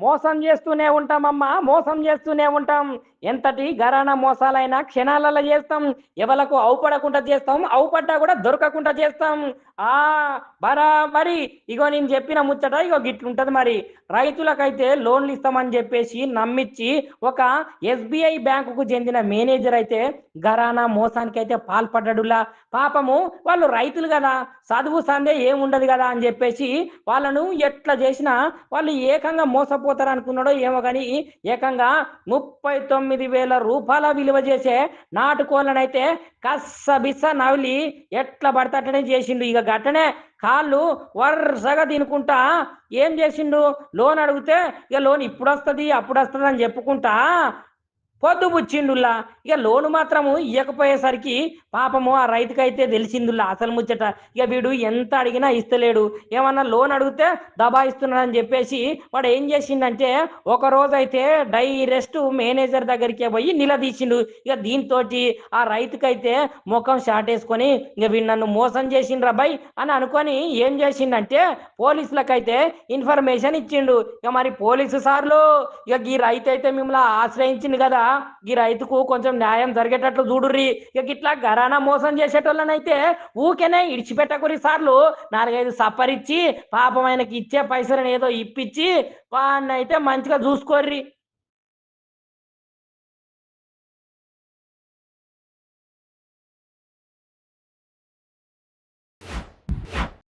మోసం చేస్తూనే ఉంటామమ్మా మోసం చేస్తూనే ఉంటాం. ఎంతటి గరాణ మోసాలైనా క్షణాలలో చేస్తాం. ఎవలకు అవుపడకుండా చేస్తాం అవుపడ్డా కూడా దొరకకుండా చేస్తాం. ఆ బరాబరి ఇగో నేను చెప్పిన ముచ్చట ఇగో గిట్లుంటది మరి. రైతులకైతే లోన్లు ఇస్తామని చెప్పేసి నమ్మిచ్చి ఒక ఎస్బీఐ బ్యాంకుకు చెందిన మేనేజర్ అయితే గరానా మోసానికి అయితే పాల్పడ్డడులా. పాపము వాళ్ళు రైతులు కదా చదువు సందే ఏముండదు కదా అని చెప్పేసి వాళ్ళను ఎట్లా చేసినా వాళ్ళు ఏకంగా మోసపోతారు అనుకున్నాడో ఏమో కానీ ఏకంగా ముప్పై తొమ్మిది వేల రూపాయల విలువ చేసే నాటుకోళ్ళనైతే కస్సబిస్స నవిలి ఎట్లా పడతట్టనే చేసిండు. ఇక గట్టనే కాళ్ళు వరుసగా తినుకుంటా ఏం చేసిండు? లోన్ అడిగితే ఇక లోన్ ఇప్పుడు వస్తుంది అప్పుడు వస్తుంది అని చెప్పుకుంటా పొద్దు పుచ్చిండుల్లా ఇక లోను మాత్రము ఇవ్వకపోయేసరికి పాపము ఆ రైతుకైతే తెలిసిందుల్లా అసలు ముచ్చట. ఇక వీడు ఎంత అడిగినా ఇస్తలేడు. ఏమన్నా లోన్ అడిగితే దబాయిస్తున్నాడని చెప్పేసి వాడు ఏం చేసిండంటే ఒక రోజైతే డైరెస్ట్ మేనేజర్ దగ్గరికి పోయి నిలదీసిండు. ఇక దీంతో ఆ రైతుకైతే ముఖం షాటేసుకొని ఇక వీడు నన్ను మోసం చేసిండ్రా బై అని అనుకొని ఏం చేసిండంటే పోలీసులకైతే ఇన్ఫర్మేషన్ ఇచ్చిండు. ఇక మరి పోలీసు సార్లు ఇక ఈ రైతు అయితే మిమ్మల్ని ఆశ్రయించింది కదా. ఈ రైతుకు కొంచెం న్యాయం జరిగేటట్లు చూడుర్రి. ఇక ఇట్లా గరానా మోసం చేసేటోళ్ళనైతే ఊకెనే ఇడిచిపెట్టకురి సార్లు. నాలుగైదు సప్పరిచ్చి పాపం ఆయనకి ఇచ్చే పైసలను ఏదో ఇప్పించి వాడిని అయితే మంచిగా చూసుకోర్రి.